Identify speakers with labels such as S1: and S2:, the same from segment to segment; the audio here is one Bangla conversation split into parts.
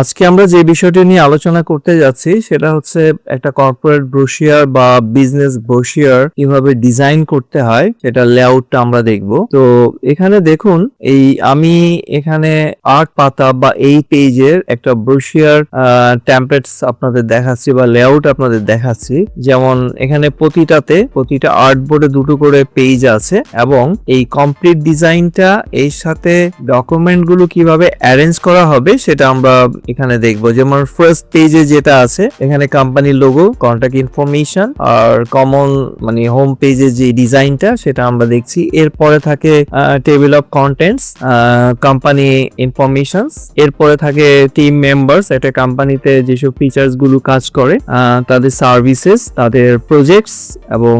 S1: আজকে আমরা যে বিষয়টি নিয়ে আলোচনা করতে যাচ্ছি, সেটা হচ্ছে একটা কর্পোরেট ব্রোশিয়ার বা বিজনেস ব্রোশিয়ার কীভাবে ডিজাইন করতে হয়, সেটা লেআউটটা আমরা দেখব। তো এখানে দেখুন, এই আমি এখানে আর্ট পাতা বা এই পেজের একটা ব্রোশিয়ার টেমপ্লেটস আপনাদের দেখাচ্ছি বা লেআউট আপনাদের দেখাচ্ছি। যেমন এখানে প্রতিটাতে, প্রতিটা আর্ট বোর্ডে দুটো করে পেজ আছে এবং এই কমপ্লিট ডিজাইনটা এর সাথে ডকুমেন্টগুলো কীভাবে অ্যারেঞ্জ করা হবে, সেটা আমরা এখানে দেখব যেমন ফার্স্ট পেজে যেটা আছে, এখানে কোম্পানির লোগো কন্ট্যাক্ট ইনফরমেশন আর কমন মানে হোম পেজে যে ডিজাইনটা সেটা আমরা দেখছি। এরপরে থাকে table of contents company informations এরপরে থাকে টিম মেম্বার্স একটা কোম্পানিতে যেসব ফিচার্সগুলো কাজ করে তাদের সার্ভিসেস তাদের প্রজেক্টস এবং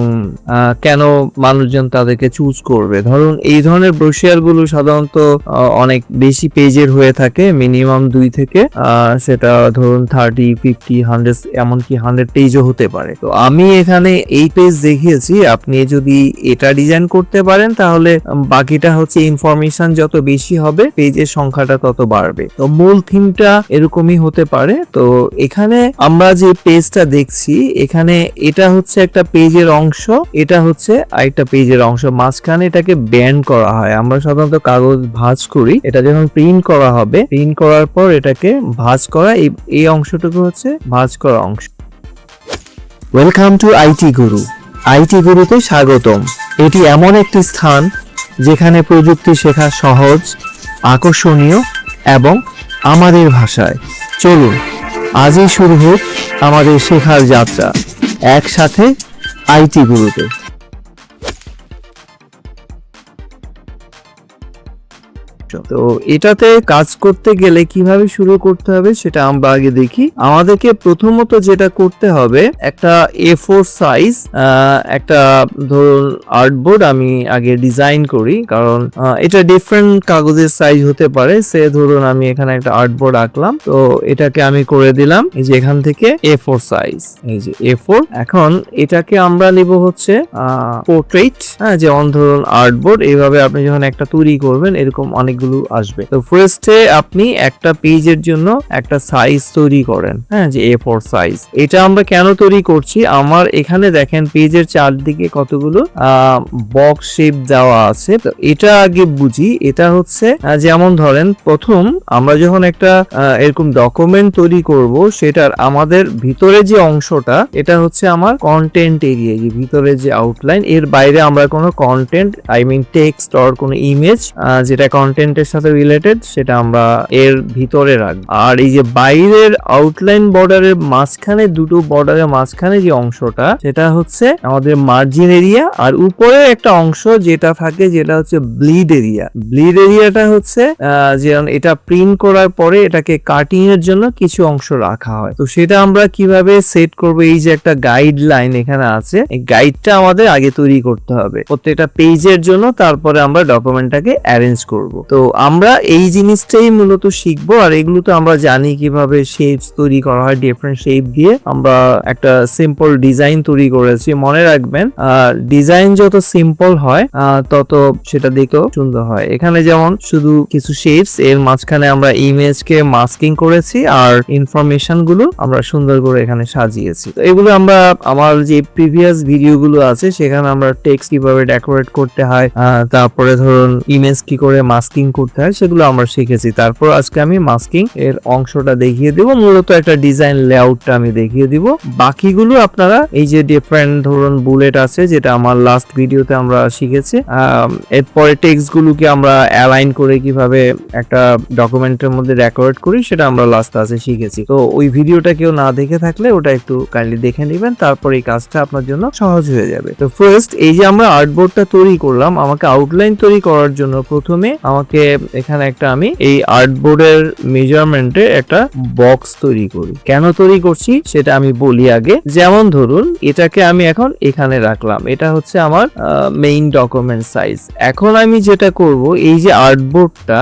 S1: কেন মানুষজন তাদেরকে চুজ করবে। ধরুন, এই ধরনের ব্রোশিয়ারগুলো সাধারণত অনেক বেশি পেজের হয়ে থাকে মিনিমাম দুই থেকে সেটা ধরুন থার্টি ফিফটি হান্ড্রেড এমনকি হান্ড্রেড পেজও হতে পারে। তো আমি এখানে এই পেজ দেখিয়েছি, আপনি যদি এটা ডিজাইন করতে পারেন, তাহলে বাকিটা হচ্ছে ইনফরমেশন যত বেশি হবে পেজের সংখ্যাটা তত বাড়বে। তো মূল থিমটা এরকমই হতে পারে। তো এখানে আমরা যে পেজটা দেখছি, এখানে এটা হচ্ছে একটা পেজের অংশ, এটা হচ্ছে আরেকটা পেজের অংশ। মাঝখানে এটাকে ব্যান্ড করা হয়। আমরা সাধারণত কাগজ ভাঁজ করি। এটা যখন প্রিন্ট করা হবে প্রিন্ট করার পর এটাকে ভাঁজ করা, এই অংশটুকু হচ্ছে ভাঁজ করা অংশ। Welcome to IT guru IT গুরুতে স্বাগতম। এটি এমন একটি স্থান যেখানে প্রযুক্তি শেখা সহজ, আকর্ষণীয় এবং আমাদের ভাষায়। চলুন, আজই শুরু হোক আমাদের শেখার যাত্রা। একসাথে আইটি গুরুতে তো এটাতে কাজ করতে গেলে কীভাবে শুরু করতে হবে সেটা আমরা আগে দেখি। আমাদেরকে প্রথমত যেটা করতে হবে, একটা এ ফোর সাইজ একটা ধরুন আর্টবোর্ড আমি আগে ডিজাইন করি, কারণ এটা ডিফারেন্ট কাগজের সাইজ হতে পারে। সে ধরুন আমি এখানে একটা আর্টবোর্ড আঁকলাম, তো এটাকে আমি করে দিলাম, এই যে এখান থেকে এ ফোর সাইজ এই যে এ ফোর এখন এটাকে আমরা নিব হচ্ছে পোর্ট্রেট হ্যাঁ যেমন ধরুন আর্টবোর্ড এইভাবে আপনি যখন একটা তৈরি করবেন, এরকম অনেকগুলো আসবে। তো ফার্স্টে আপনি একটা পেজের জন্য একটা সাইজ তৈরি করেন হ্যাঁ যে এ ফোর সাইজ এটা আমরা কেন তৈরি করছি? আমার এখানে দেখেন পেজের চারদিকে কতগুলো বক্স শেপ দেওয়া আছে। তো এটা আগে বুঝি, এটা হচ্ছে যেমন ধরেন প্রথম আমরা যখন একটা এরকম ডকুমেন্ট তৈরি করব, সেটার আমাদের ভিতরে যে অংশটা, এটা হচ্ছে আমার কন্টেন্ট এরিয়া যে ভিতরে যে আউটলাইন এর বাইরে আমরা কোনো content I mean text or কোনো ইমেজ যেটা কন্টেন্টের সাথে রিলেটেড সেটা আমরা এর ভিতরে রাখব। আর এই যে বাইরের আউটলাইন বর্ডারের মাঝখানে, দুটো বর্ডারের মাঝখানে যে অংশটা, সেটা হচ্ছে আমাদের মার্জিন এরিয়া আর উপরে একটা অংশ যেটা থাকে, যেটা হচ্ছে ব্লিড এরিয়া ব্লিড এরিয়াটা হচ্ছে যেমন এটা প্রিন্ট করার পরে এটাকে কাটিং এর জন্য কিছু অংশ রাখা হয়। তো সেটা আমরা কীভাবে সেট করব? এই যে একটা গাইডলাইন এখানে আছে, এই গাইডটা আমাদের আগে তৈরি করতে হবে। প্রত্যেকটা পেজের জন্য, তারপরে আমরা ডকুমেন্টটাকে অ্যারেঞ্জ করব। তো আমরা এই জিনিসটাই মূলত শিখব, আর এগুলো তো আমরা জানি কীভাবে শেপস তৈরি করা হয় ডিফারেন্ট শেপ দিয়ে। আমরা একটা সিম্পল ডিজাইন তৈরি করেছি, মনে রাখবেন ডিজাইন যত সিম্পল হয় তত সেটা দেখতেও সুন্দর হয়। এখানে যেমন শুধু কিছু শেপস এর মাঝখানে আমরা ইমেজকে মাস্কিং করেছি, আর ইনফরমেশনগুলো আমরা সুন্দর করে এখানে সাজিয়েছি। তো এগুলো আমরা, আমার যে প্রিভিয়াস ভিডিও গুলো আছে, সেখানে আমরা টেক্সট কীভাবে ডেকোরেট করতে হয় তারপরে ধরুন ইমেজ কি করে মাস্কিং করতে হয়, সেগুলো আমরা শিখেছি। তারপর আজকে আমি মাস্কিং এর অংশটা দেখিয়ে দিব। মূলত একটা ডিজাইন লেআউটটা আমি দেখিয়ে দিব। বাকিগুলো আপনারা এই যে ডিফারেন্ট ধরুন বুলেট আছে, যেটা আমার লাস্ট ভিডিওতে আমরা শিখেছি এরপরে টেক্সট গুলোকে আমরা অ্যালাইন করে কীভাবে একটা ডকুমেন্টের মধ্যে রেকর্ড করি, সেটা আমরা লাস্ট আছে শিখেছি। তো ওই ভিডিওটা কেউ না দেখে থাকলে ওটা একটু কাইন্ডলি দেখে নেবেন, তারপর এই কাজটা আপনার জন্য সহজ হয়ে যাবে। তো ফার্স্ট এই যে আমরা আর্টবোর্ডটা তৈরি করলাম, আমাকে আউটলাইন তৈরি করার জন্য প্রথমে আমাকে এখানে একটা আমি এই আর্টবোর্ডের মেজারমেন্টে একটা বক্স তৈরি করি। কেন তৈরি করছি সেটা আমি বলি আগে। যেমন ধরুন, এটাকে আমি এখন এখানে রাখলাম। এটা হচ্ছে আমার মেইন ডকুমেন্ট সাইজ এখন আমি যেটা করব, এই যে আর্টবোর্ডটা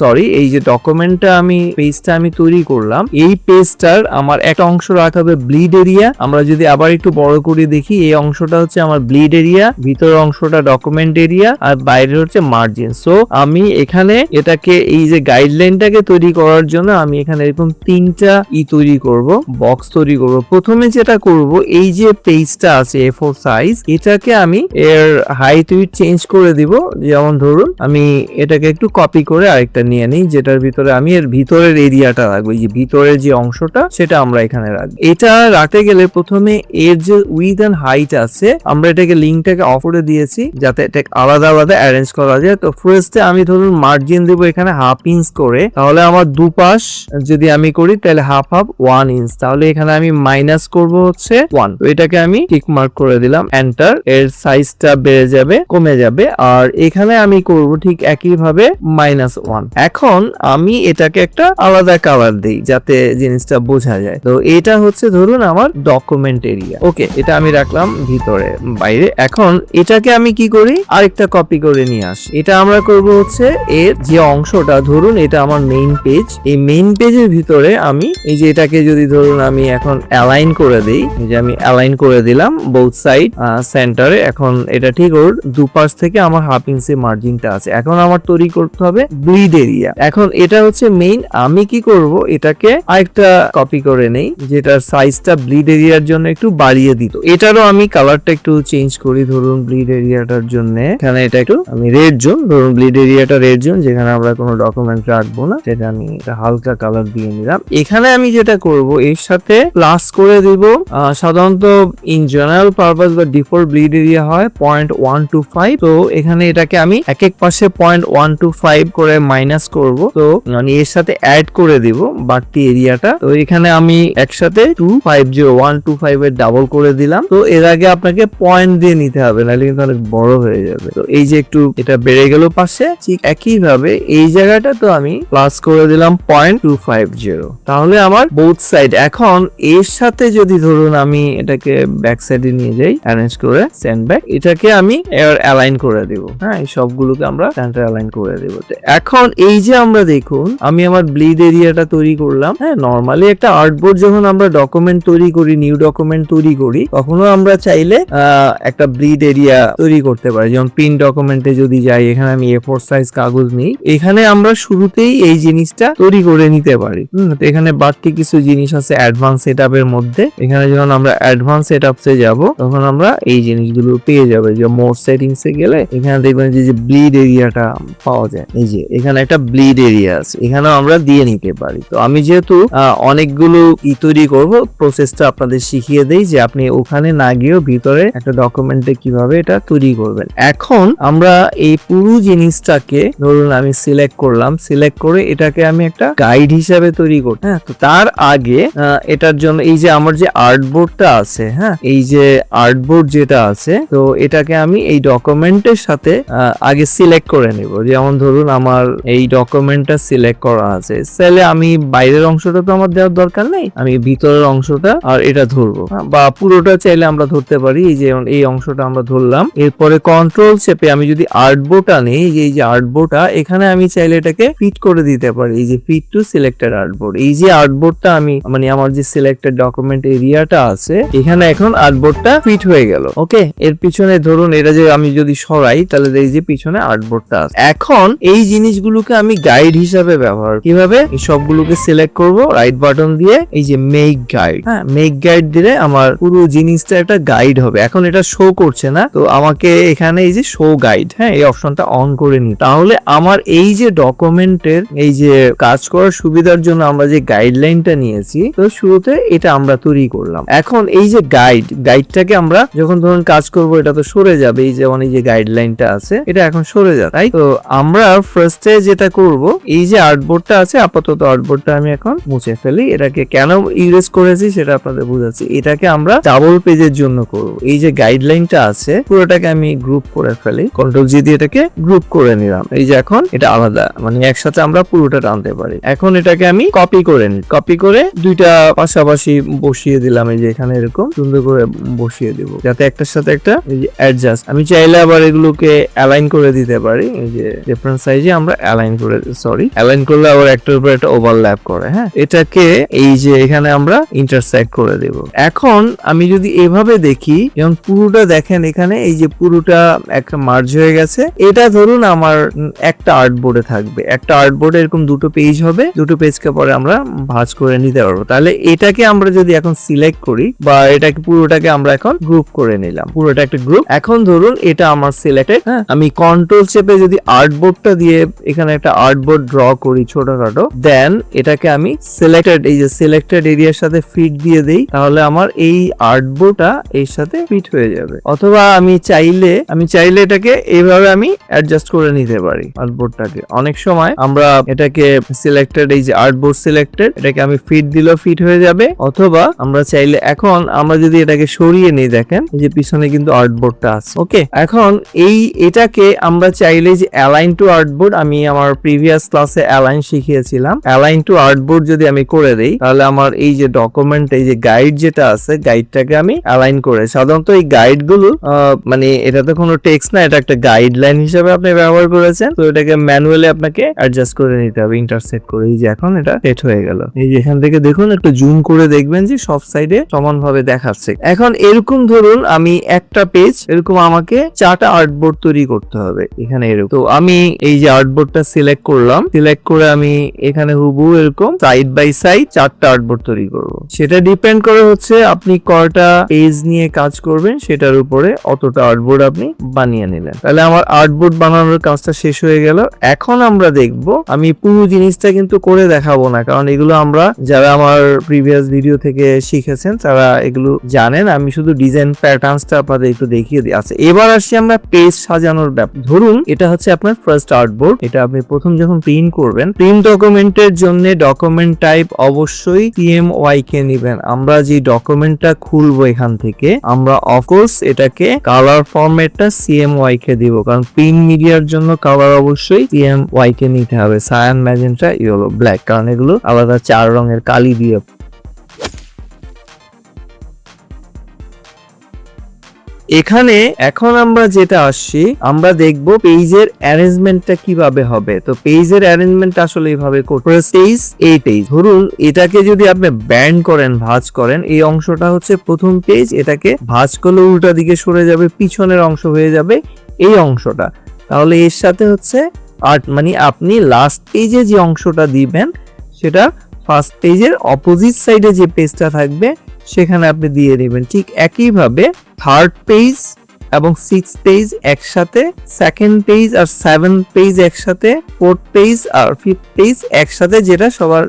S1: সরি এই যে ডকুমেন্টটা আমি পেজটা আমি তৈরি করলাম, এই পেজটার আমার একটা অংশ রাখা হবে ব্লিড এরিয়া আমরা যদি আবার একটু বড় করে দেখি, এই অংশটা হচ্ছে আমার ব্লিড এরিয়া ভিতরের অংশটা ডকুমেন্ট এরিয়া আর বাইরে হচ্ছে মার্জিন সো আমি এখানে এটাকে, এই যে গাইডলাইনটাকে তৈরি করার জন্য আমি এখানে এরকম তিনটা ই তৈরি করব বক্স তৈরি করব। প্রথমে যেটা করব, এই যে পেজটা আছে এ ফোর সাইজ এটাকে আমি এর হাইট চেঞ্জ করে দিব। যেমন ধরুন, আমি এটাকে একটু কপি করে আরেকটা নিয়ে নিই, যেটার ভিতরে আমি এর ভিতরের এরিয়াটা রাখব, এই যে ভিতরের যে অংশটা, সেটা আমরা এখানে রাখব। এটা রাখতে গেলে প্রথমে এর যে উইথ অ্যান্ড হাইট আছে, আমরা এটাকে লিঙ্কটাকে অফ করে দিয়েছি, যাতে এটা আলাদা আলাদা অ্যারেঞ্জ করা যায়। তো ফার্স্টে আমি ধরুন মার্জিন দেবো এখানে হাফ ইঞ্চ করে, তাহলে আমার দুপাশ যদি আমি করি, তাহলে হাফ হাফ ওয়ান ইঞ্চ তাহলে এখানে আমি মাইনাস করব হচ্ছে ওয়ান তো এটাকে আমি টিক মার্ক করে দিলাম এন্টার এর সাইজটা বেড়ে যাবে, কমে যাবে, আর এখানে আমি করব ঠিক একই ভাবে মাইনাস ওয়ান এখন আমি এটাকে একটা আলাদা কালার দিই যাতে জিনিসটা বোঝা যায়। তো এটা হচ্ছে ধরুন আমার ডকুমেন্ট এরিয়া ওকে এটা আমি রাখলাম ভিতরে, বাইরে। এখন এটাকে আমি কি করি? আরেকটা কপি করে নিয়ে আসি। এটা আমরা করব হচ্ছে এর যে অংশটা, ধরুন এটা আমার মেইন পেজ এই মেইন পেজের ভিতরে আমি এই যে এটাকে যদি ধরুন আমি এখন অ্যালাইন করে দিই যে আমি অ্যালাইন করে দিলাম বোথ সাইড সেন্টারে এখন এটা ঠিক ওর দুপাশ থেকে আমার হাফ ইঞ্চি মার্জিনটা আছে। এখন আমার তৈরি করতে হবে ব্লিড এরিয়া এখন এটা হচ্ছে মেইন আমি কি করব? এটাকে আরেকটা কপি করে নেই, যেটার সাইজটা ব্লিড এরিয়ার জন্য একটু বাড়িয়ে দিত। এটারও আমি কালারটা একটু চেঞ্জ করি, ধরুন ব্লিড এরিয়াটার জন্য। এখানে এটা একটু, আমি রেড জোন ধরুন ব্লিড এরিয়াটা রেড জোন যেখানে আমরা কোনো ডকুমেন্ট রাখব না, সেটা আমি একটা হালকা কালার দিয়ে নিলাম। এখানে আমি যেটা করব, এর সাথে প্লাস করে দিব সাধারণত ইন জেনারেল পারপাস বা ডিফল্ট ব্লিড এরিয়া হয় পয়েন্ট ওয়ান টু ফাইভ তো এখানে এটাকে আমি এক এক পাশে পয়েন্ট ওয়ান টু ফাইভ করে মাইনাস করব। তো মানে এর সাথে অ্যাড করে দিব বাড়তি এরিয়াটা। তো, এখানে আমি একসাথে two five zero one two five এর ডাবল করে দিলাম। তো, এর আগে আপনাকে পয়েন্ট দিয়ে নিতে হবে, নাহলে কিন্তু অনেক বড় হয়ে যাবে। তো, এই যে একটু এটা বেড়ে গেল পাশে, ঠিক একই ভাবে এই জায়গাটা তো আমি প্লাস করে দিলাম পয়েন্ট টু ফাইভ জিরো তাহলে আমার বোথ সাইড এখন এর সাথে যদি ধরুন আমি এটাকে ব্যাক সাইডে নিয়ে যাই অ্যারেঞ্জ করে সেন্ড ব্যাক এটাকে আমি এর অ্যালাইন করে দিব। হ্যাঁ এই সবগুলোকে আমরা সেন্টার অ্যালাইন করে দেব। এখন এই যে আমরা দেখুন, আমি আমার ব্লিড এরিয়াটা তৈরি করলাম। হ্যাঁ নর্মালি একটা আর্টবোর্ড যখন আমরা ডকুমেন্ট তৈরি করি নিউ ডকুমেন্ট তৈরি করি, তখনও আমরা চাইলে একটা ব্লিড এরিয়া তৈরি করতে পারি। যেমন প্রিন্ট ডকুমেন্টে যদি যাই, এখানে আমি এ ফোর সাইজ কাগজ নিই। এখানে আমরা শুরুতেই এই জিনিসটা তৈরি করে নিতে পারি। তো এখানে বাড়তি কিছু জিনিস আছে অ্যাডভান্স সেট মধ্যে। এখানে যখন আমরা অ্যাডভান্স সেট আপসে যাব, তখন আমরা এই জিনিসগুলো পেয়ে যাবে। যে মোর সেটিংসে গেলে, এখানে দেখবেন যে ব্লিড এরিয়াটা পাওয়া যায়। এই যে, এখানে একটা ব্লিড এরিয়া আছে। এখানেও আমরা দিয়ে নিতে পারি। তো আমি যেহেতু অনেকগুলো ই তৈরি করব প্রসেসটা আপনাদের শিখিয়ে দেই যে আপনি ওখানে না গিয়েও ভিতরে একটা ডকুমেন্টে কীভাবে এটা তৈরি করবেন। এখন আমরা এই পুরো জিনিসটাকে ধরুন আমি সিলেক্ট করলাম সিলেক্ট করে এটাকে আমি একটা গাইড হিসাবে তৈরি করি হ্যাঁ তো তার আগে এটার জন্য এই যে আমার যে আর্টবোর্ডটা আছে হ্যাঁ এই যে আর্টবোর্ড যেটা আছে, তো এটাকে আমি এই ডকুমেন্টের সাথে আগে সিলেক্ট করে নেব। যেমন ধরুন আমার এই ডকুমেন্টটা সিলেক্ট করা আছে। তাহলে আমি বাইরের অংশটা তো আমার দেওয়ার দরকার নেই, আমি ভিতরের অংশটা আর এটা ধরবো। বা পুরোটা চাইলে আমরা ধরতে পারি, এই যে এই অংশটা আমরা ধরলাম। এরপরে কন্ট্রোল চেপে আমি যদি আর্টবোর্ডটা নেই, এই যে এই যে আর্টবোর্ডটা এখানে আমি চাইলে এটাকে ফিট করে দিতে পারি, এই যে ফিট টু সিলেক্টেড আর্টবোর্ড এই যে আর্ট আর্টবোর্ডটা আমি মানে আমার যে সিলেক্টেড ডকুমেন্ট এরিয়াটা আছে, এখানে এখন আর্ট আর্টবোর্ডটা ফিট হয়ে গেল। ওকে? এর পিছনে ধরুন, এটা যে আমি যদি সরাই, তাহলে এই যে পিছনে আর্ট আর্টবোর্ডটা আছে। এখন এই জিনিসগুলোকে আমি গাইড হিসাবে ব্যবহার কীভাবে? এই সবগুলোকে সিলেক্ট করব রাইট বাটন দিয়ে, এই যে মেক গাইড হ্যাঁ মেক গাইড দিলে আমার পুরো জিনিসটা একটা গাইড হবে। এখন এটা শো করছে না, তো আমাকে এখানে এই যে শো গাইড হ্যাঁ এই অপশনটা অন করে নি তাহলে আমার এই যে ডকুমেন্টের এই যে কাজ করার সুবিধার জন্য আমরা যে গাইডলাইনটা নিয়েছি, তো শুরুতে এটা আমরা তৈরি করলাম। এখন এই যে গাইড গাইডটাকে আমরা যখন ধরুন কাজ করব, এটা তো সরে যাবে, এই যেমন এই যে গাইডলাইনটা আছে, এটা এখন সরে যাবে, তাই তো? আমরা ফার্স্টে যেটা করব, এই যে আর্টবোর্ডটা আছে, আপাতত আর্টবোর্ডটা আমি এখন মুছে ফেলি। এটাকে কেন ইরেজ করেছি সেটা আপনাদের বুঝাচ্ছি। এটাকে আমরা ডাবল পেজের জন্য করব। এই যে গাইডলাইনটা আছে, পুরোটাকে আমি গ্রুপ করে ফেলি। কন্ট্রোল জি দিয়ে এটাকে গ্রুপ করে নিলাম। এই যে এখন এটা আলাদা মানে একসাথে আমরা পুরোটা টানতে পারি। এখন এটাকে আমি কপি করে নিই। কপি করে দুইটা পাশাপাশি বসিয়ে দিলাম, এই যে এখানে এরকম। সুন্দর করে বসিয়ে দিব, যাতে একটার সাথে একটা অ্যাডজাস্ট আমি চাইলে আবার এগুলোকে অ্যালাইন করে দিতে পারি। এই যে ডিফারেন্ট সাইজে আমরা অ্যালাইন অ্যালাইন করে সরি অ্যালাইন করলে আবার একটার উপর একটা ওভারল্যাপ করে হ্যাঁ? এটাকে এই যে এখানে আমরা ইন্টারসেক্ট করে দেব। এখন আমি যদি এভাবে দেখি, যেমন পুরোটা দেখেন এখানে, এই যে পুরোটা একটা মার্জ হয়ে গেছে। এটা ধরুন আমার একটা আর্টবোর্ডে থাকবে। একটা আর্টবোর্ডে এরকম দুটো পেজ হবে, দুটো পেজকে পরে আমরা ভাঁজ করে নিতে পারব। তাহলে এটাকে আমরা যদি এখন সিলেক্ট করি, বা এটাকে পুরোটাকে আমরা এখন গ্রুপ করে নিলাম, পুরোটা একটা গ্রুপ এখন ধরুন এটা আমার সিলেক্টেড হ্যাঁ? আমি কন্ট্রোল চেপে যদি আর্টবোর্ডটা দিয়ে এখানে একটা আর্টবোর্ড ড্র করি ছোটখাটো। দেন এটাকে আমি সিলেক্টেড এই যে সিলেক্টেড এরিয়ার সাথে ফিট দিয়ে তাহলে আমার এই আর্টবোর্ডটা এর সাথে ফিট হয়ে যাবে। অথবা আমি চাইলে আমি চাইলে এটাকে এইভাবে আমি অ্যাডজাস্ট করে নিতে পারি আর্টবোর্ডটাকে অনেক সময় আমরা এটাকে সিলেক্টেড এই যে আর্টবোর্ড সিলেক্টেড এটাকে আমি ফিট দিলেও ফিট হয়ে যাবে। অথবা আমরা চাইলে এখন, আমরা যদি এটাকে সরিয়ে নিই দেখেন, এই যে পিছনে কিন্তু আর্টবোর্ডটা আছে। ওকে এখন এই এটাকে আমরা চাইলে যে অ্যালাইন টু আর্টবোর্ড আমি আমার প্রিভিয়াস ক্লাসে অ্যালাইন শিখিয়েছিলাম। অ্যালাইন টু আর্টবোর্ড যদি আমি করে দেই তাহলে আমার এই যে ডকুমেন্ট এই যে গাইড যেটা আছে গাইডটাকে আমি অ্যালাইন করে সাধারণত এই গাইডগুলো আহ, মানে এটা তো কোনো টেক্সট না এটা একটা গাইডলাইন হিসেবে আপনি ব্যবহার করেছেন। তো এটাকে ম্যানুয়ালি আপনাকে অ্যাডজাস্ট করে নিতে হবে ইন্টারসেট করে। এই যে এখন এটা সেট হয়ে গেল। এই যে এখান থেকে দেখুন একটু জুম করে দেখবেন যে সব সাইডে সমানভাবে দেখাচ্ছে। এখন এরকম ধরুন আমি একটা পেজ এরকম আমাকে চারটা আর্টবোর্ড তৈরি করতে হবে। এখানে এরকম। তো আমি এই যে আর্টবোর্ডটা সিলেক্ট করলাম। সিলেক্ট করে আমি এখানে হুবু এরকম সাইড বাই সাইড চারটা আর্টবোর্ড তৈরি করব। সেটা ডিপেন্ড করে হচ্ছে আপনি কয়টা পেজ নিয়ে কাজ করবেন, সেটার উপরে অতটা আর্টবোর্ড আপনি বানিয়ে নিলেন। তাহলে আমার আর্টবোর্ড বানানোর কাজটা শেষ হয়ে গেল। এখন আমরা দেখব, আমি পুরো জিনিসটা কিন্তু করে দেখাবো না, কারণ এগুলো আমরা যারা আমার প্রিভিয়াস ভিডিও থেকে শিখেছেন, তারা এগুলো জানেন। আমি শুধু ডিজাইন প্যাটার্নসটা আপনাদের একটু দেখিয়ে দিই। আচ্ছা এবার আসি আমরা পেজ সাজানোর ব্যাপার। ধরুন, এটা হচ্ছে আপনার ফার্স্ট আর্টবোর্ড এটা আপনি প্রথম যখন প্রিন্ট করবেন প্রিন্ট ডকুমেন্টের জন্য ডকুমেন্ট টাইপ অবশ্যই সিএমওয়াই কে নেবেন। আমরা যে ডকুমেন্টটা খুলবো এখান থেকে, আমরা অফকোর্স এটাকে কালার ফরম্যাটটা সিএমওয়াই কে দিব। কারণ প্রিন্ট মিডিয়ার জন্য কালার অবশ্যই সিএমওয়াই কে নিতে হবে। সায়ান ম্যাজেন্টা ইয়েলো ব্ল্যাক কারণ এগুলো আলাদা চার রঙের কালি দিয়ে এখানে এখন আমরা যেটা আসছি, আমরা দেখব পেজের অ্যারেঞ্জমেন্টটা কীভাবে হবে। তো পেজের অ্যারেঞ্জমেন্ট আসলে এইভাবে পেজ এই পেজ ধরুন, এটাকে যদি আপনি ব্যান্ড করেন, ভাঁজ করেন, এই অংশটা হচ্ছে প্রথম পেজ এটাকে ভাঁজ করলে উল্টা দিকে সরে যাবে, পিছনের অংশ হয়ে যাবে এই অংশটা। তাহলে এর সাথে হচ্ছে আর্ট মানে আপনি লাস্ট পেজে যে অংশটা দিবেন, সেটা ফার্স্ট পেজের অপোজিট সাইডে যে পেজটা থাকবে সেখানে আপনি দিয়ে দিবেন। ঠিক একইভাবে থার্ড পেজ এবং সিক্স পেজ একসাথে সেকেন্ড পেজ আর সেভেন পেজ একসাথে ফোর্থ পেজ আর ফিফথ পেজ একসাথে যেটা সবার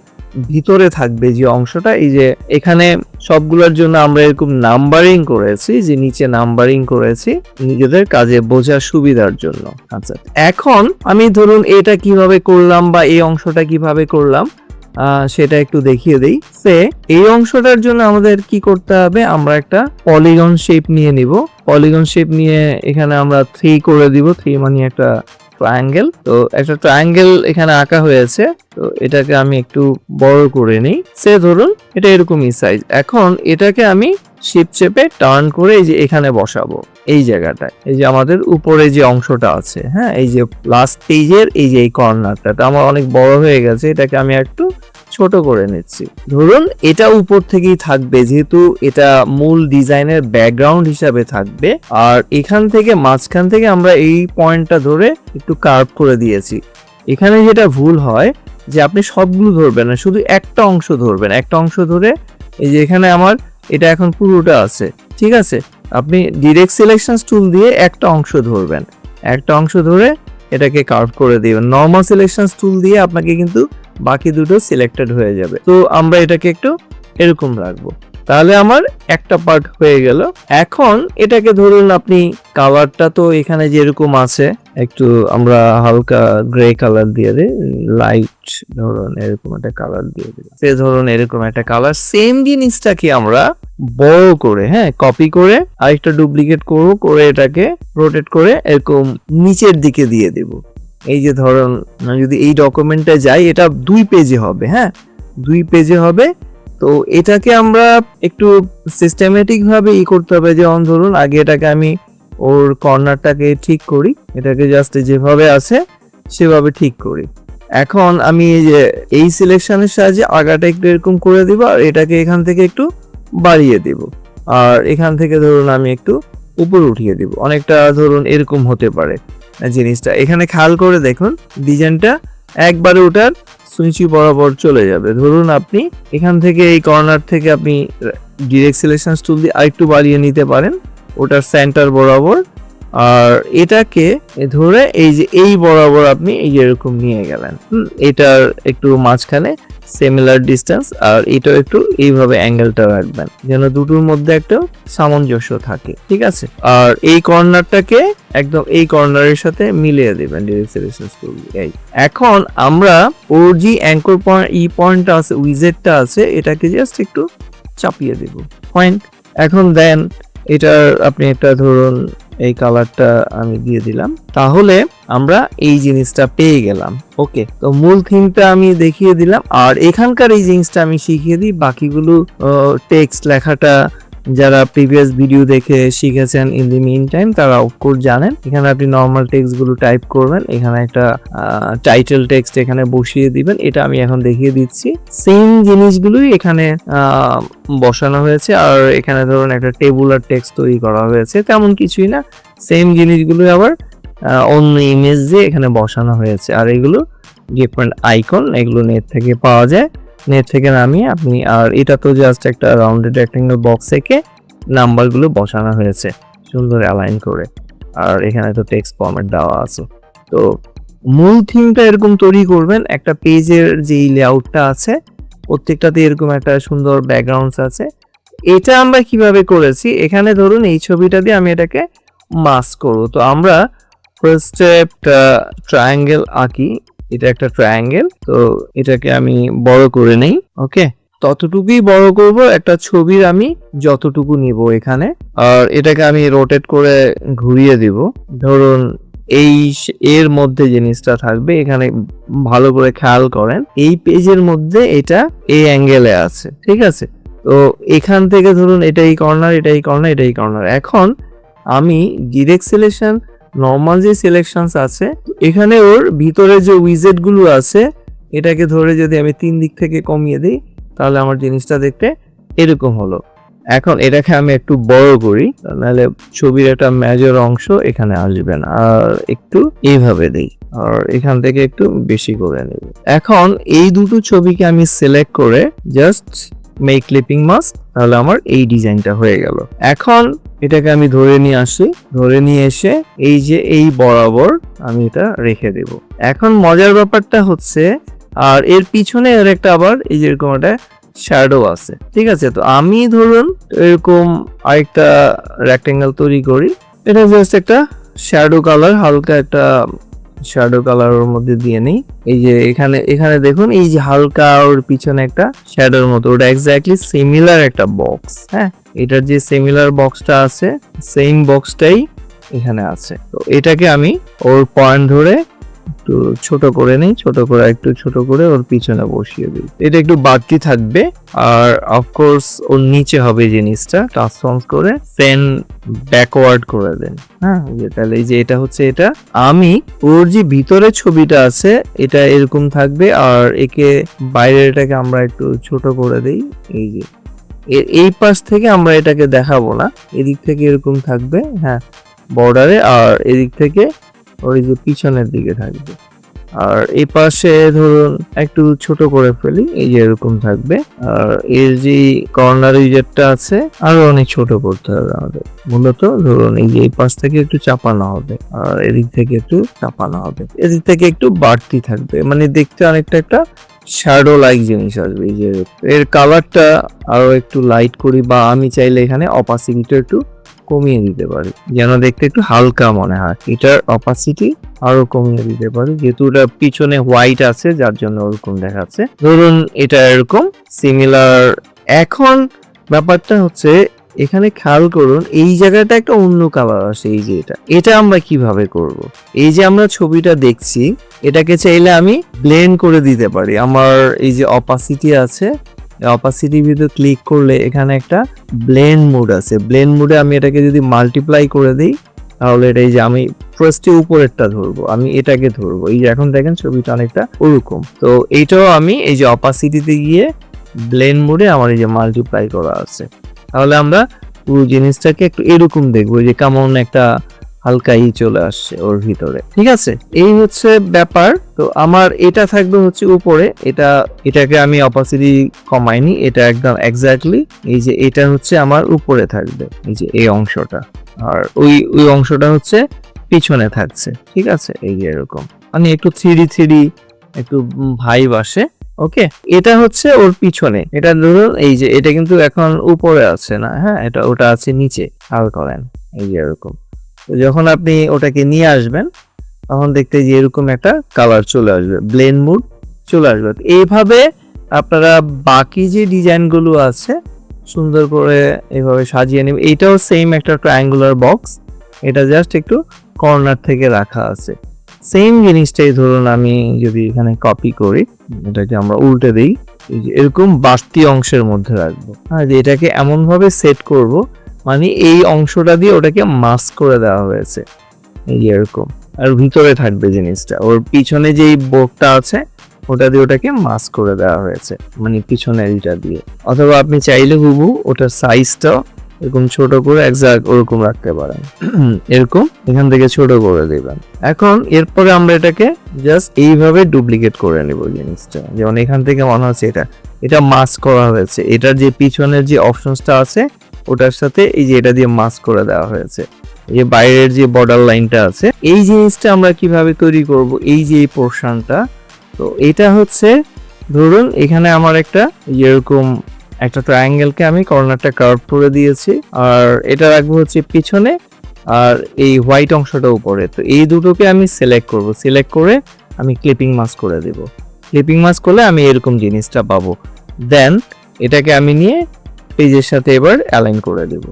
S1: ভিতরে থাকবে যে অংশটা। এই যে এখানে সবগুলোর জন্য আমরা এরকম নাম্বারিং করেছি, যে নিচে নাম্বারিং করেছি নিজেদের কাজে বোঝার সুবিধার জন্য। আচ্ছা এখন আমি ধরুন এটা কীভাবে করলাম বা এই অংশটা কীভাবে করলাম। সেটা একটু দেখিয়ে দেই। সে এই অংশটার জন্য আমাদের কি করতে হবে? আমরা একটা পলিগন শেপ নিয়ে নিব। পলিগন শেপ নিয়ে এখানে আমরা থ্রি করে দিব। থ্রি মানে একটা ট্রায়াঙ্গেল তো একটা ট্রায়াঙ্গেল এখানে আঁকা হয়েছে। তো এটাকে আমি একটু বড় করে নিই। সে ধরুন, এটা এরকমই সাইজ এখন এটাকে আমি শিপ চেপে টার্ন করে এই যে এখানে বসাবো। এই জায়গাটায়। এই যে আমাদের উপরে যে অংশটা আছে হ্যাঁ এই যে লাস্ট পেজের এই যে এই কর্নারটা আমার অনেক বড় হয়ে গেছে, এটাকে আমি একটু ছোট করে নিচ্ছি। ধরুন, এটা উপর থেকেই থাকবে, যেহেতু এটা মূল ডিজাইনের ব্যাকগ্রাউন্ড হিসাবে থাকবে, আর এখান থেকে মাঝখান থেকে আমরা এই পয়েন্টটা ধরে একটু কার্ভ করে দিয়েছি। এখানে যেটা ভুল হয়, যে আপনি সবগুলো ধরবেন না, শুধু একটা অংশ ধরবেন, একটা অংশ ধরে এই যে এখানে আমার, এটা এখন পুরোটা আছে, ঠিক আছে? আপনি ডিরেক্ট সিলেকশন টুল দিয়ে একটা অংশ ধরবেন। একটা অংশ ধরে এটাকে কার্ভ করে দিবেন। নর্মাল সিলেকশন টুল দিয়ে আপনাকে কিন্তু বাকি দুটো সিলেক্টেড হয়ে যাবে। তো আমরা এটাকে একটু এরকম রাখব। তাহলে আমার একটা পার্ট হয়ে গেল। এখন এটাকে ধরুন আপনি কালারটা তো এখানে যেরকম আছে, একটু আমরা হালকা গ্রে কালার দিয়ে দিই লাইট ধরুন এরকম একটা কালার দিয়ে দিই। সে ধরুন এরকম একটা কালার সেম জিনিসটাকে আমরা বড় করে হ্যাঁ কপি করে আরেকটা ডুপ্লিকেট করব করে এটাকে রোটেট করে এরকম নিচের দিকে দিয়ে দেব। এই যে ধরুন যদি এই ডকুমেন্টে যাই, এটা দুই পেজে হবে হ্যাঁ দুই পেজে হবে তো এটাকে আমরা একটু সিস্টেমেটিক ভাবে ই করতে হবে যেমন ধরুন, আগে এটাকে আমি ওর কর্নারটাকে ঠিক করি, এটাকে জাস্ট যেভাবে আছে, সেভাবে ঠিক করি। এখন আমি এই যে, এই সিলেকশনের সাহায্যে আগাটা একটু এরকম করে দিব, আর এটাকে এখান থেকে একটু বাড়িয়ে দিব। আর এখান থেকে ধরুন, আমি একটু উপরে উঠিয়ে দিব। অনেকটা ধরুন, এরকম হতে পারে জিনিসটা। এখানে খেয়াল করে দেখুন ডিজাইনটা একবারে ওটার সুইচি বরাবর চলে যাবে। ধরুন আপনি এখান থেকে এই কর্নার থেকে আপনি ডিরেক্ট সিলেকশন টুল দিয়ে আরেকটু বাড়িয়ে নিতে পারেন, ওটার সেন্টার বরাবর। আর এটাকে ধরে এই যে এই বরাবর আপনি এই এরকম নিয়ে গেলেন। এটার একটু মাঝখানে সিমিলার ডিস্টেন্স আর এটাও একটু এইভাবে অ্যাঙ্গেলটা রাখবেন, যেন দুটোর মধ্যে একটা সামঞ্জস্য থাকে, ঠিক আছে? আর এই কর্নারটাকে একদম এই কর্নারের সাথে মিলিয়ে দেবেন এই, এখন আমরা ওর যে অ্যাঙ্কর পয়েন্ট ই পয়েন্টটা আছে উইজেটটা আছে, এটাকে জাস্ট একটু চাপিয়ে দেব। পয়েন্ট এখন দেন এটার আপনি একটা ধরুন এই কালারটা আমি দিয়ে দিলাম। তাহলে আমরা এই জিনিসটা পেয়ে গেলাম। ওকে, তো মূল থিমটা আমি দেখিয়ে দিলাম। আর এখানকার এই জিনিসটা আমি শিখিয়ে দিই। বাকিগুলো টেক্সট লেখাটা যারা প্রিভিয়াস ভিডিও দেখে শিখেছেন ইন দি মিন টাইম তারা অফকোর্স জানেন। এখানে আপনি নর্মাল টেক্সটগুলো টাইপ করবেন, এখানে একটা টাইটেল টেক্সট এখানে বসিয়ে দিবেন, এটা আমি এখন দেখিয়ে দিচ্ছি। সেম জিনিসগুলোই এখানে বসানো হয়েছে, আর এখানে ধরুন একটা টেবুলার টেক্সট তৈরি করা হয়েছে, তেমন কিছুই না। সেম জিনিসগুলোই আবার অন্য ইমেজ দিয়ে এখানে বসানো হয়েছে, আর এগুলো ডিফারেন্ট আইকন এগুলো নেট থেকে পাওয়া যায়। নেট থেকে নামিয়ে আপনি, আর এটা তো জাস্ট একটা রাউন্ডেড রেক্টেঙ্গেল বক্স থেকে নাম্বারগুলো বসানো হয়েছে, সুন্দর অ্যালাইন করে। আর এখানে তো টেক্সট ফরম্যাট দেওয়া আছে। তো মূল থিমটা এরকম তৈরি করবেন, একটা পেজের যেই লেআউটটা আছে, প্রত্যেকটাতে এরকম একটা সুন্দর ব্যাকগ্রাউন্ডস আছে। এটা আমরা কীভাবে করেছি? এখানে ধরুন এই ছবিটা দিয়ে আমি এটাকে মাস্ক করব। তো আমরা ফার্স্ট একটা ট্রায়াঙ্গেল আঁকি। এটা একটা ট্রায়াঙ্গেল তো এটাকে আমি বড় করে নেই ওকে ততটুকুই বড় করব, একটা ছবির আমি যতটুকু নিব এখানে, আর এটাকে আমি রোটেট করে ঘুরিয়ে দিব। ধরুন, এই এর মধ্যে জিনিসটা থাকবে, এখানে ভালো করে খেয়াল করেন, এই পেজের মধ্যে এটা এই অ্যাঙ্গেলে আছে, ঠিক আছে? তো এখান থেকে ধরুন, এটা এই কর্নার এটা এই কর্নার এটা এই কর্নার এখন আমি ডিরেক্ট সিলেকশন নর্মাল যে সিলেকশনস আছে, এখানে ওর ভিতরে যে উইজেটগুলো আছে, এটাকে ধরে যদি আমি তিন দিক থেকে কমিয়ে দিই, তাহলে আমার জিনিসটা দেখতে এরকম হলো। এখন এটাকে আমি একটু বড় করি, নাহলে ছবির একটা মেজর অংশ এখানে আসবে না, আর একটু এইভাবে দিই, আর এখান থেকে একটু বেশি করে নেব। এখন এই দুটো ছবিকে আমি সিলেক্ট করে জাস্ট মেক ক্লিপিং মাস্ক তাহলে আমার এই ডিজাইনটা হয়ে গেল। এখন এটাকে আমি ধরে নিয়ে আসি। ধরে নিয়ে এসে এই যে এই বরাবর আমি এটা রেখে দেব। এখন মজার ব্যাপারটা হচ্ছে, আর এর পিছনে এর একটা আবার এই যে এরকম একটা শ্যাডো আছে। ঠিক আছে? তো আমি ধরুন এরকম আরেকটা রেক্টেঙ্গেল তৈরি করি। এটা জাস্ট একটা শ্যাডো কালার হালকা একটা শ্যাডো কালার ওর মধ্যে দিয়ে নেই। এই যে এখানে এখানে দেখুন, এই যে হালকা ওর পিছনে একটা শ্যাডোর মতো। ওটা এক্স্যাক্টলি সিমিলার একটা বক্স হ্যাঁ? এটার যে সিমিলার বক্সটা আছে সেম বক্সটাই এখানে আছে। তো এটাকে আমি ওর পয়েন্ট ধরে একটু ছোট করে নেই, ছোট করে একটু ছোট করে ওর পিছনে বসিয়ে দিই। এটা একটু বাড়তি থাকবে আর অফকোর্স ওর নিচে হবে জিনিসটা ট্রান্সফর্ম করে সেন ব্যাকওয়ার্ড করে দেন। হ্যাঁ তাহলে এই যে এটা হচ্ছে এটা। আমি ওর যে ভিতরে ছবিটা আছে, এটা এরকম থাকবে আর একে বাইরের এটাকে আমরা একটু ছোট করে দেই, এই যে। এই পাশ থেকে আমরা এটাকে দেখাবো না, এদিক থেকে এরকম থাকবে হ্যাঁ বর্ডারে আর এদিক থেকে ওই যে পিছনের দিকে থাকবে। আর এই পাশে ধরুন একটু ছোট করে ফেলি, এই যে এরকম থাকবে। আর এর যে কর্নার ইজেটটা আছে, আরও অনেক ছোট করতে হবে আমাদের। মূলত ধরুন এই যে এই পাশ থেকে একটু চাপানো হবে, আর এদিক থেকে একটু চাপানো হবে। এদিক থেকে একটু বাড়তি থাকবে মানে দেখতে অনেকটা একটা শ্যাডো লাইক জিনিস আসবে এই যে। এর কালারটা আরও একটু লাইট করি, বা আমি চাইলে এখানে অপাসিটিটা একটু কমিয়ে দিতে পারি। যেন দেখতে একটু হালকা মনে হয়। এটার অপাসিটি আরও কমিয়ে দিতে পারি। যেহেতু এটা পিছনে হোয়াইট আছে, যার জন্য ওরকম দেখাচ্ছে। ধরুন এটা এরকম সিমিলার এখন ব্যাপারটা হচ্ছে, এখানে খেয়াল করুন, এই জায়গাটা একটা অন্য কালার আসে, এই যে এটা। এটা আমরা কীভাবে করব? এই যে আমরা ছবিটা দেখছি, এটাকে চাইলে আমি ব্লেন্ড করে দিতে পারি। আমার এই যে অপাসিটি আছে অপাসিটি ভিতরে ক্লিক করলে এখানে একটা ব্লেন্ড মোড আছে। ব্লেন্ড মোডে আমি এটাকে যদি মাল্টিপ্লাই করে দিই, তাহলে এটা এই যে আমি ফার্স্টে উপরেরটা ধরবো, আমি এটাকে ধরবো। এই যে এখন দেখেন ছবিটা অনেকটা ওরকম। তো এইটাও আমি এই যে অপাসিটিতে গিয়ে ব্লেন্ড মোডে আমার এই যে মাল্টিপ্লাই করা আছে। তাহলে আমরা পুরো জিনিসটাকে একটু এরকম দেখব যে কেমন একটা হালকা ই চলে আসছে ওর ভিতরে। ঠিক আছে? এই হচ্ছে ব্যাপার। তো আমার এটা থাকবে হচ্ছে উপরে। এটা, এটাকে আমি অপাসিটি কমাইনি। এটা একদম এক্স্যাক্টলি এই যে এটা হচ্ছে আমার উপরে থাকবে। এই যে এই অংশটা। আর ওই ওই অংশটা হচ্ছে পিছনে থাকছে। ঠিক আছে? এই যে এরকম। মানে একটু থ্রি থ্রি একটু ভাইব আসে। ওকে? এটা হচ্ছে ওর পিছনে। এটা ধরুন, এই যে এটা কিন্তু এখন উপরে আছে না? হ্যাঁ এটা ওটা আছে নিচে। খেয়াল করেন এই যে এরকম। যখন আপনি ওটাকে নিয়ে আসবেন, তখন দেখতে যে এরকম একটা কালার চলে আসবে ব্লেন মুড চলে আসবে। এইভাবে আপনারা বাকি যে ডিজাইনগুলো আছে, সুন্দর করে এইভাবে সাজিয়ে নেবেন। এইটাও সেম একটা ট্রায়াঙ্গুলার বক্স এটা জাস্ট একটু কর্নার থেকে রাখা আছে। সেম জিনিসটাই ধরুন আমি যদি এখানে কপি করি, এটাকে আমরা উল্টে দিই এরকম বাড়তি অংশের মধ্যে রাখব। হ্যাঁ এটাকে এমনভাবে সেট করব মানে এই অংশটা দিয়ে ওটাকে মাস্ক করে দেওয়া হয়েছে। এরকম। আর ভিতরে থাকবে জিনিসটা। ওর পিছনে যেই বোর্ডটা আছে, ওটা দিয়ে ওটাকে মাস্ক করে দেওয়া হয়েছে। মানে পিছনের এইটা দিয়ে। অথবা আপনি চাইলে হুবু ওটার সাইজটা এরকম ছোট করে একজাক্ট ওরকম রাখতে পারেন। এরকম এখান থেকে ছোট করে দিবেন। এখন এরপরে আমরা এটাকে জাস্ট এইভাবে ডুপ্লিকেট করে নেব জিনিসটা। যেমন এখান থেকে মনে হচ্ছে এটা এটা মাস্ক করা হয়েছে। এটার যে পিছনের যে অপশনসটা আছে ওটার সাথে এই যে এটা দিয়ে মাস্ক করে দেওয়া হয়েছে। যে বাইরের যে বর্ডার লাইনটা আছে, এই জিনিসটা আমরা কীভাবে তৈরি করব? এই যে এই পোর্শনটা তো এটা হচ্ছে, ধরুন এখানে আমার একটা এরকম একটা ট্রায়াঙ্গেলকে আমি কর্নারটা কার্ভ করে দিয়েছি, আর এটা রাখব হচ্ছে পিছনে, আর এই হোয়াইট অংশটা উপরে। তো এই দুটোকে আমি সিলেক্ট করব। সিলেক্ট করে আমি ক্লিপিং মাস্ক করে দেব। ক্লিপিং মাস্ক করলে আমি এরকম জিনিসটা পাবো। দেন এটাকে আমি নিয়ে পেজের সাথে এবার অ্যালাইন করে দেব।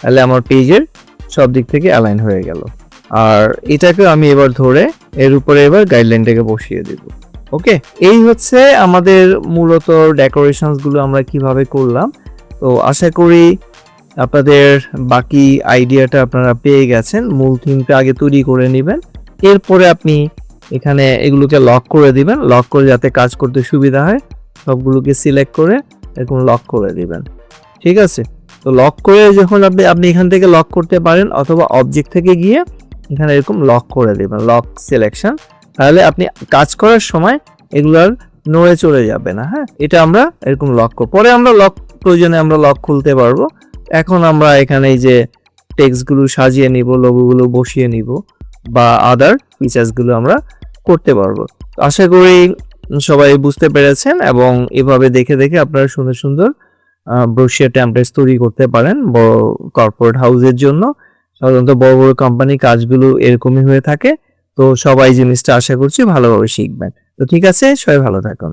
S1: তাহলে আমার পেজের সব দিক থেকে অ্যালাইন হয়ে গেল। আর এটাকে আমি এবার ধরে এর উপরে এবার গাইডলাইনটাকে বসিয়ে দেব। ওকে এই হচ্ছে আমাদের মূলত ডেকোরেশনসগুলো আমরা কীভাবে করলাম। তো আশা করি আপনাদের বাকি আইডিয়াটা আপনারা পেয়ে গেছেন। মূল থিমটা আগে তৈরি করে নেবেন। এরপরে আপনি এখানে এগুলোকে লক করে দিবেন। লক করে যাতে কাজ করতে সুবিধা হয়, সবগুলোকে সিলেক্ট করে এরকম লক করে দিবেন। ঠিক আছে? তো লক করে যখন আপনি আপনি এখান থেকে লক করতে পারেন অথবা অবজেক্ট থেকে গিয়ে এখানে এরকম লক করে দেবেন লক সিলেকশন তাহলে আপনি কাজ করার সময় এগুলার নড়ে চলে যাবে না হ্যাঁ? এটা আমরা এরকম লক পরে আমরা লক প্রয়োজনে আমরা লক খুলতে পারব। এখন আমরা এখানে এই যে টেক্সটগুলো সাজিয়ে নিব লোগোগুলো বসিয়ে নিব বা আদার ফিচার্সগুলো আমরা করতে পারব। আশা করি সবাই বুঝতে পেরেছেন এবং এভাবে দেখে দেখে আপনারা সুন্দর সুন্দর ব্রোশিয়ার টেমপ্লেটস তৈরি করতে পারেন বড় কর্পোরেট হাউসের জন্য। সাধারণত বড় বড় কোম্পানি কাজগুলো এরকমই হয়ে থাকে। তো সবাই জিনিসটা আশা করছি ভালোভাবে শিখবেন। তো ঠিক আছে, সবাই ভালো থাকুন।